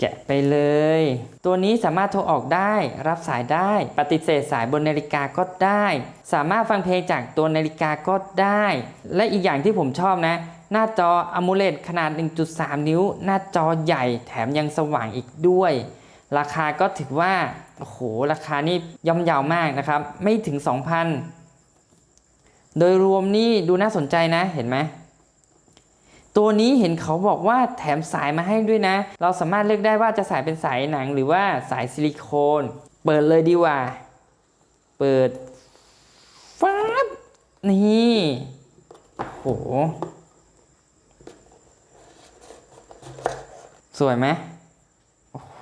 แกะไปเลย ตัวนี้สามารถโทรออกได้ รับสายได้ ปฏิเสธสายบนนาฬิกาก็ได้ สามารถฟังเพลงจากตัวนาฬิกาก็ได้ และอีกอย่างที่ผมชอบนะ หน้าจอ AMOLED ขนาด 1.3 นิ้ว หน้าจอใหญ่แถมยังสว่างอีกด้วย ราคาก็ถือว่า โอ้โห ราคานี่ย่อมเยาวมากนะครับ ไม่ถึง 2,000 โดยรวมนี่ดูน่าสนใจนะ เห็นไหม ตัวนี้เห็นเขาบอกว่าแถมสายมาให้ด้วยนะ เราสามารถเลือกได้ว่าจะสายเป็นสายหนังหรือว่าสายซิลิโคน เปิดเลยดีกว่า เปิดฟ้าบนี่โหสวยไหมโอ้โห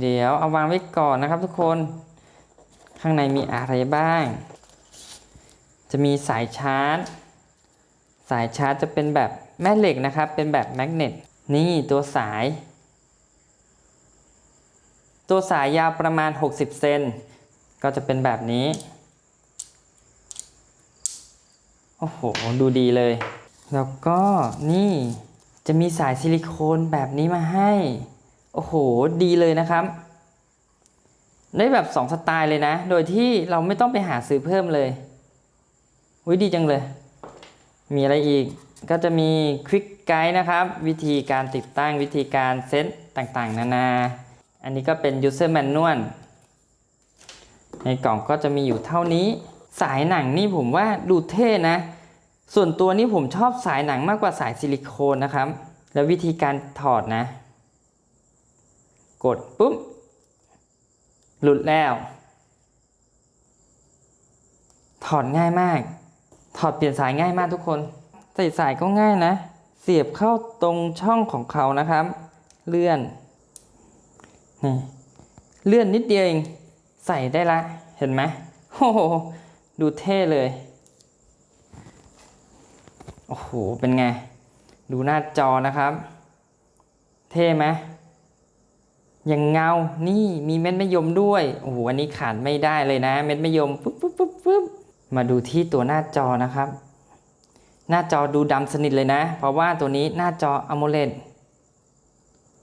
เดี๋ยวเอาวางไว้ก่อนนะครับทุกคน ข้างในมีอะไรบ้าง จะมีสายชาร์จ สายชาร์จจะเป็นแบบแม่เหล็กนะครับ เป็นแบบแมกเนตนี่ตัวสาย ตัวสายยาวประมาณ 60 เซนก็จะเป็นแบบนี้ โอ้โห ดูดีเลย แล้วก็นี่จะมีสายซิลิโคนแบบนี้มาให้ โอ้โห ดีเลยนะครับ ได้แบบ 2 สไตล์เลยนะ โดยที่เราไม่ต้องไปหาซื้อเพิ่มเลยวิดีจังเลย มีอะไรอีกก็จะมีควิกไกด์นะครับ วิธีการติดตั้งวิธีการเซตต่างๆ นานา อันนี้ก็เป็น user manual ในกล่องก็จะมีอยู่เท่านี้ สายหนังนี่ผมว่าดูเท่นะ ส่วนตัวนี้ผมชอบสายหนังมากกว่าสายซิลิโคนนะครับ แล้ววิธีการถอดนะ กดปุ๊บ หลุดแล้ว ถอดง่ายมาก ถอดเปลี่ยนสายง่ายมากทุกคนใส่สายก็ง่ายนะ เสียบเข้าตรงช่องของเขานะครับ เลื่อนนี่เลื่อนนิดเดียวเองใส่ได้ละเห็นไหมโอ้โหดูเท่เลยโอ้โหเป็นไง ดูหน้าจอนะครับ เท่ไหมยังเงานี่มีเม็ดมะยมด้วยโอ้โหอันนี้ขาดไม่ได้เลยนะ เม็ดมะยมปุ๊บปุ๊บปุ๊บปุ๊บ มาดูที่ตัวหน้าจอนะครับ หน้าจอดูดำสนิทเลยนะ เพราะว่าตัวนี้หน้าจอ AMOLED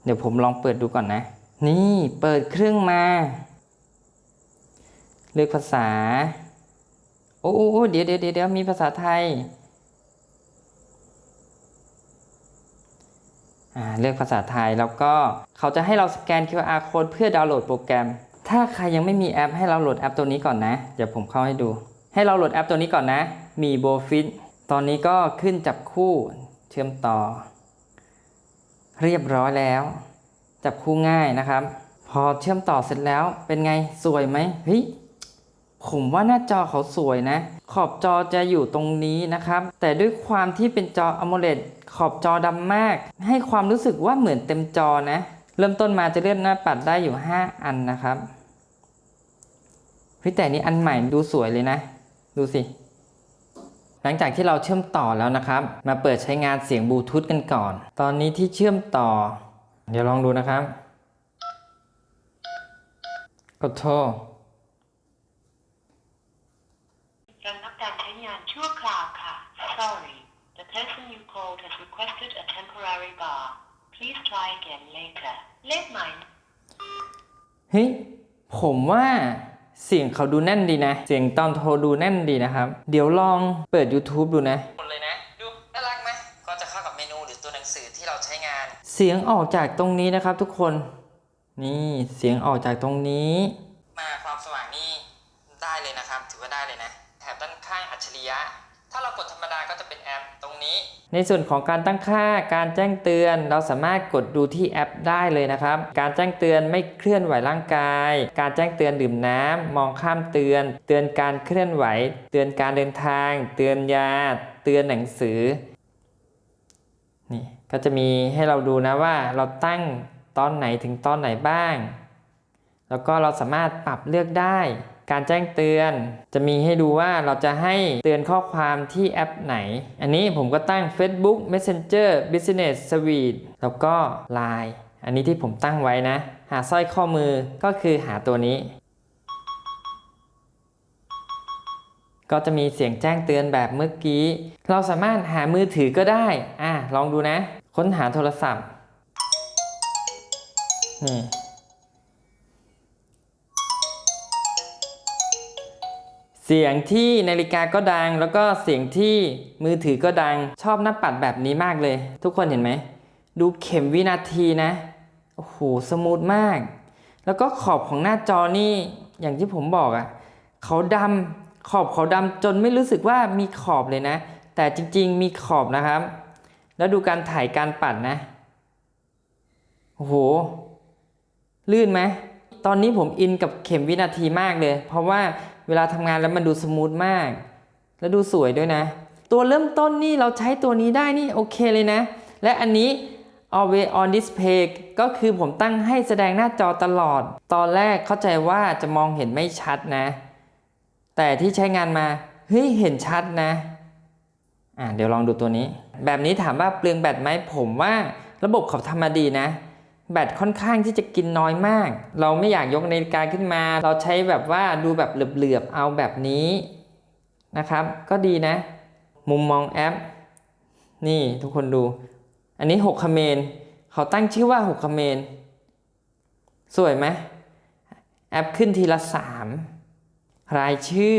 เดี๋ยวผมลองเปิดดูก่อนนะ นี่เปิดเครื่องมา เลือกภาษา โอ้โอ้เดี๋ยวเดี๋ยวเดี๋ยวมีภาษาไทยอ่าเลือกภาษาไทยแล้วก็เขาจะให้เราสแกน QR code เพื่อดาวน์โหลดโปรแกรม ถ้าใครยังไม่มีแอปให้เราโหลดแอปตัวนี้ก่อนนะ เดี๋ยวผมเข้าให้ดู ให้เราโหลดแอปตัวนี้ก่อนนะ มีโบฟิตตอนนี้ก็ขึ้นจับคู่เชื่อมต่อ เรียบร้อยแล้ว จับคู่ง่ายนะครับ พอเชื่อมต่อเสร็จแล้วเป็นไงสวยไหมเฮ้ยผมว่าหน้าจอเขาสวยนะ ขอบจอจะอยู่ตรงนี้นะครับ แต่ด้วยความที่เป็นจอ AMOLED ขอบจอดำมาก ให้ความรู้สึกว่าเหมือนเต็มจอนะ เริ่มต้นมาจะเลื่อนหน้าปัดได้อยู่ 5 อันนะครับเฮ้ยแต่นี้อันใหม่ดูสวยเลยนะ ดูสิ หลังจากที่เราเชื่อมต่อแล้วนะครับ มาเปิดใช้งานเสียงบลูทูธกันก่อน ตอนนี้ที่เชื่อมต่อ เดี๋ยวลองดูนะครับ กดโทรระงับการใช้งานชั่วคราวค่ะ Sorry the person you called has requested a temporary bar please try again later เลขหมายเฮ้ยผมว่า เสียงเขาดูแน่นดีนะ เสียงตอนโทรดูแน่นดีนะครับ เดี๋ยวลองเปิด YouTube ดูนะหมดเลยนะ ดู น่ารักไหมก็จะเข้ากับเมนูหรือตัวหนังสือที่เราใช้งาน เสียงออกจากตรงนี้นะครับทุกคน นี่เสียงออกจากตรงนี้ากดธรรมดาก็จะเป็นแอปตรงนี้ ในส่วนของการตั้งค่าการแจ้งเตือน เราสามารถกดดูที่แอปได้เลยนะครับ การแจ้งเตือนไม่เคลื่อนไหวร่างกาย การแจ้งเตือนดื่มน้ำมองข้ามเตือน เตือนการเคลื่อนไหว เตือนการเดินทาง เตือนยา เตือนหนังสือนี่ก็จะมีให้เราดูนะว่าเราตั้งตอนไหนถึงตอนไหนบ้าง แล้วก็เราสามารถปรับเลือกได้ การแจ้งเตือน จะมีให้ดูว่าเราจะให้เตือนข้อความที่แอปไหน อันนี้ผมก็ตั้ง Facebook Messenger Business Suite แล้วก็ Line อันนี้ที่ผมตั้งไว้นะ หาสร้อยข้อมือก็คือหาตัวนี้ ก็จะมีเสียงแจ้งเตือนแบบเมื่อกี้ เราสามารถหามือถือก็ได้ อะลองดูนะ ค้นหาโทรศัพท์นี่ เสียงที่นาฬิกาก็ดัง แล้วก็เสียงที่มือถือก็ดัง ชอบหน้าปัดแบบนี้มากเลย ทุกคนเห็นไหม ดูเข็มวินาทีนะ โอ้โห สมูทมาก แล้วก็ขอบของหน้าจอนี่ อย่างที่ผมบอกอะ่ะเขาดำขอบเขาดำจนไม่รู้สึกว่ามีขอบเลยนะ แต่จริงๆมีขอบนะครับ แล้วดูการถ่ายการปัดนะ โอ้โห ลื่นไหม ตอนนี้ผมอินกับเข็มวินาทีมากเลย เพราะว่า เวลาทำงานแล้วมันดูสมูทมาก แล้วดูสวยด้วยนะ ตัวเริ่มต้นนี่เราใช้ตัวนี้ได้นี่โอเคเลยนะ และอันนี้ always on display ก็คือผมตั้งให้แสดงหน้าจอตลอด ตอนแรกเข้าใจว่าจะมองเห็นไม่ชัดนะ แต่ที่ใช้งานมา เฮ้ย เห็นชัดนะ อะเดี๋ยวลองดูตัวนี้ แบบนี้ถามว่าเปลืองแบตไหมผมว่าระบบเขาทำมาดีนะ แบตค่อนข้างที่จะกินน้อยมาก เราไม่อยากยกนาฬิกาขึ้นมา เราใช้แบบว่าดูแบบเหลือบๆเอาแบบนี้นะครับ ก็ดีนะ มุมมองแอป นี่ทุกคนดู อันนี้6คเมนเขาตั้งชื่อว่า6คเมนสวยไหมแอปขึ้นทีละ 3 รายชื่อ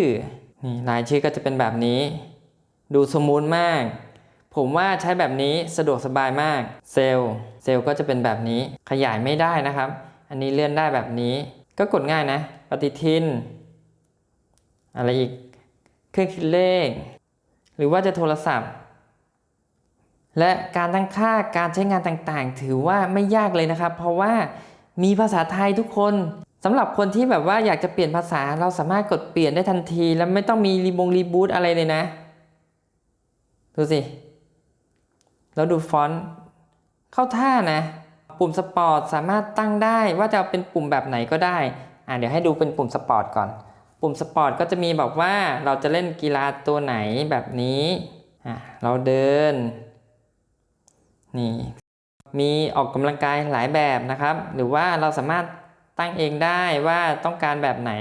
นี่รายชื่อก็จะเป็นแบบนี้ ดูสมูทมาก ผมว่าใช้แบบนี้สะดวกสบายมาก เซลล์เซลล์ก็จะเป็นแบบนี้ขยายไม่ได้นะครับ อันนี้เลื่อนได้แบบนี้ ก็กดง่ายนะ ปฏิทิน อะไรอีก เครื่องคิดเลข หรือว่าจะโทรศัพท์ และการตั้งค่าการใช้งานต่างๆ ถือว่าไม่ยากเลยนะครับ เพราะว่ามีภาษาไทยทุกคนสำหรับคนที่แบบว่าอยากจะเปลี่ยนภาษาเราสามารถกดเปลี่ยนได้ทันที แล้วไม่ต้องมีรีบงรีบูตอะไรเลยนะ ดูสิ แล้วดูฟอนต์เข้าท่านะ ปุ่มสปอร์ตสามารถตั้งได้ว่าจะเป็นปุ่มแบบไหนก็ได้อ่าเดี๋ยวให้ดูเป็นปุ่มสปอร์ตก่อน ปุ่มสปอร์ตก็จะมีบอกว่าเราจะเล่นกีฬาตัวไหนแบบนี้อะเราเดิน นี่ มีออกกำลังกายหลายแบบนะครับ หรือว่าเราสามารถตั้งเองได้ว่าต้องการแบบไหน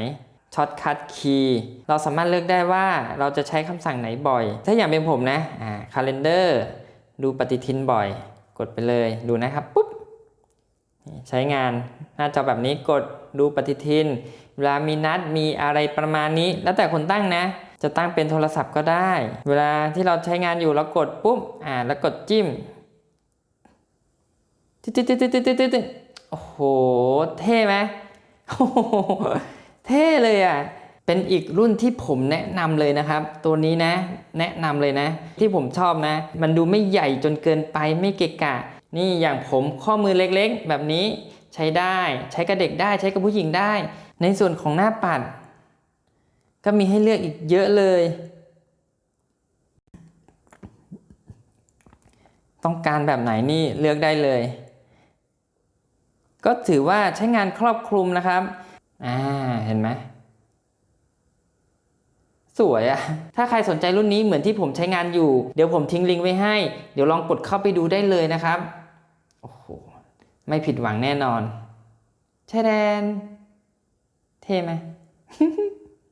ช็อตคัทคีย์เราสามารถเลือกได้ว่าเราจะใช้คำสั่งไหนบ่อย ถ้าอย่างเป็นผมนะอ่าคาล endar ดูปฏิทินบ่อย กดไปเลยดูนะครับปุ๊บใช้งานหน้าจอแบบนี้กดดูปฏิทิน เวลามีนัดมีอะไรประมาณนี้ แล้วแต่คนตั้งนะ จะตั้งเป็นโทรศัพท์ก็ได้ เวลาที่เราใช้งานอยู่เรากดปุ๊บอ่าแล้วกดจิ้มติ๊ดติ๊ดติ๊ดติ๊ดติ๊ดติ๊ดโอ้โห เท่ไหมโอ้โหเท่เลยอะ เป็นอีกรุ่นที่ผมแนะนำเลยนะครับ ตัวนี้นะ แนะนำเลยนะ ที่ผมชอบนะ มันดูไม่ใหญ่จนเกินไปไม่เกะกะ นี่อย่างผมข้อมือเล็กๆ แบบนี้ใช้ได้ ใช้กับเด็กได้ใช้กับผู้หญิงได้ ในส่วนของหน้าปัด ก็มีให้เลือกอีกเยอะเลย ต้องการแบบไหนนี่เลือกได้เลย ก็ถือว่าใช้งานครอบคลุมนะครับ อ่า เห็นไหม สวยอะถ้าใครสนใจรุ่นนี้เหมือนที่ผมใช้งานอยู่ เดี๋ยวผมทิ้งลิงก์ไว้ให้ เดี๋ยวลองกดเข้าไปดูได้เลยนะครับ โอ้โห ไม่ผิดหวังแน่นอนใช่แดน เท่ไหม